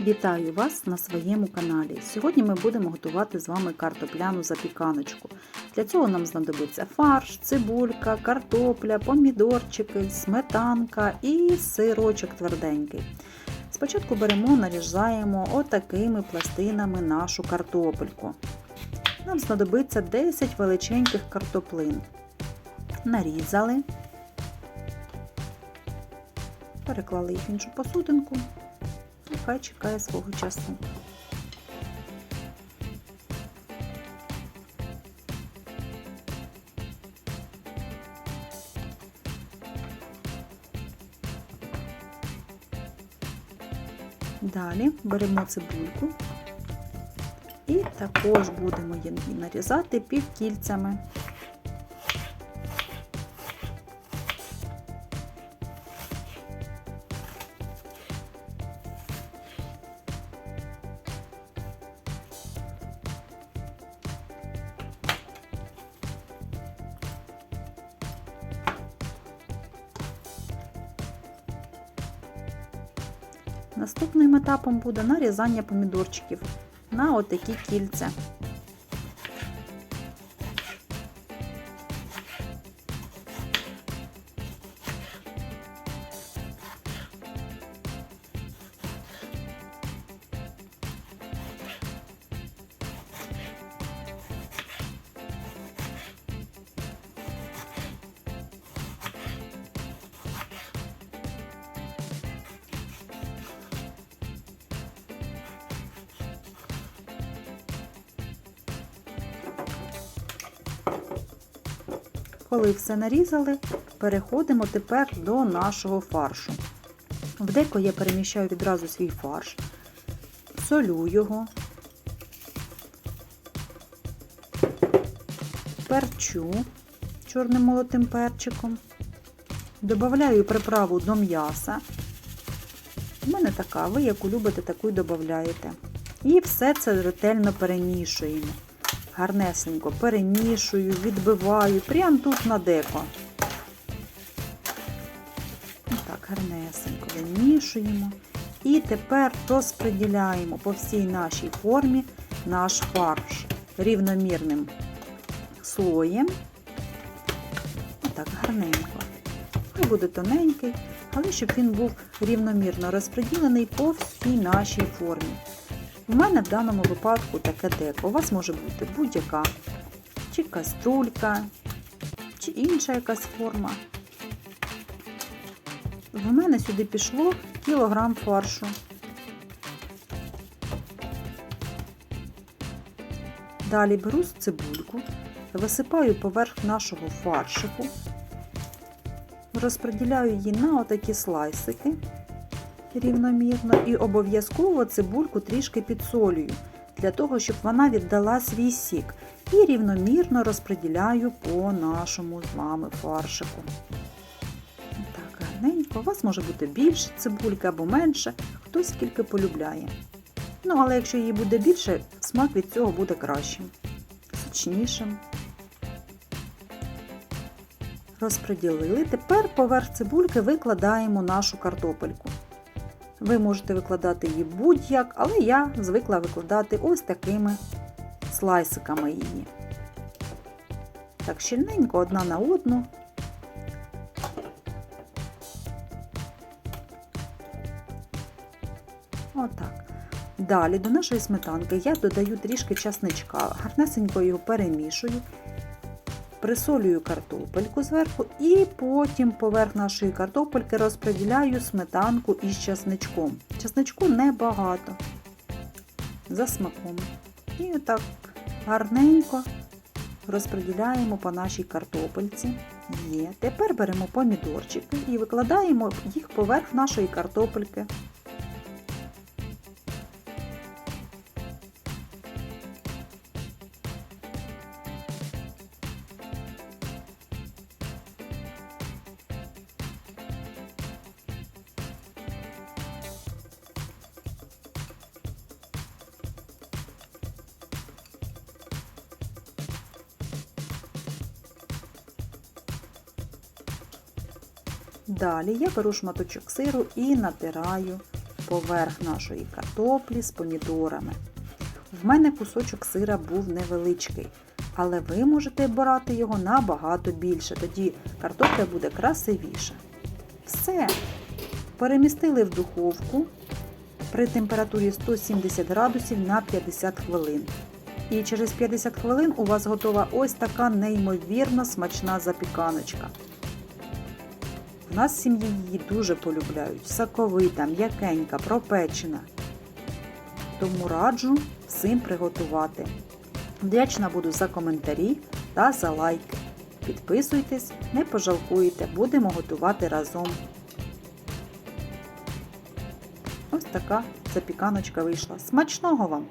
Вітаю вас на своєму каналі. Сьогодні ми будемо готувати з вами картопляну запіканочку. Для цього нам знадобиться фарш, цибулька, картопля, помідорчики, сметанка і сирочок тверденький. Спочатку беремо, нарізаємо отакими пластинами нашу картопельку. Нам знадобиться 10 величеньких картоплин. Нарізали, переклали їх в іншу посудинку. Нехай чекає свого часу. Далі беремо цибульку і також будемо її нарізати півкільцями. Наступним етапом буде нарізання помідорчиків на отакі кільця. Коли все нарізали, переходимо тепер до нашого фаршу. В деко я переміщаю відразу свій фарш, солю його, перчу чорним молотим перчиком, додаю приправу до м'яса. У мене така, ви яку любите, таку й додаєте. І все це ретельно перемішуємо гарнесенько перемішую, відбиваю, прямо тут на деко. Так, гарнесенько вимішуємо. І тепер розподіляємо по всій нашій формі наш фарш рівномірним слоєм. Отак, гарненько. Хай буде тоненький, але щоб він був рівномірно розподілений по всій нашій формі. У мене в даному випадку таке деко. У вас може бути будь-яка чи каструлька, чи інша якась форма. В мене сюди пішло кілограм фаршу. Далі беру цибульку, висипаю поверх нашого фаршику, розподіляю її на отакі слайсики рівномірно і обов'язково цибульку трішки підсолюю, для того, щоб вона віддала свій сік. І рівномірно розподіляю по нашому з вами фаршику. Так, гарненько. У вас може бути більше цибульки або менше, хтось скільки полюбляє. Ну, але якщо її буде більше, смак від цього буде кращим, сочнішим. Розподілили. Тепер поверх цибульки викладаємо нашу картопельку. Ви можете викладати її будь-як, але я звикла викладати ось такими слайсиками її. Так, щільненько одна на одну. Отак. Далі до нашої сметанки я додаю трішки часничка, гарнесенько його перемішую, присолюю картопельку зверху і потім поверх нашої картопельки розподіляю сметанку із часничком. Часничку небагато, за смаком. І отак гарненько розподіляємо по нашій картопельці. Є. Тепер беремо помідорчики і викладаємо їх поверх нашої картопельки. Далі я беру шматочок сиру і натираю поверх нашої картоплі з помідорами. В мене кусочок сира був невеличкий, але ви можете брати його набагато більше, тоді картопля буде красивіша. Все. Перемістили в духовку при температурі 170 градусів на 50 хвилин. І через 50 хвилин у вас готова ось така неймовірно смачна запіканочка. У нас в сім'ї її дуже полюбляють. Соковита, м'якенька, пропечена. Тому раджу всім приготувати. Вдячна буду за коментарі та за лайки. Підписуйтесь, не пожалкуєте, будемо готувати разом. Ось така запіканочка вийшла. Смачного вам!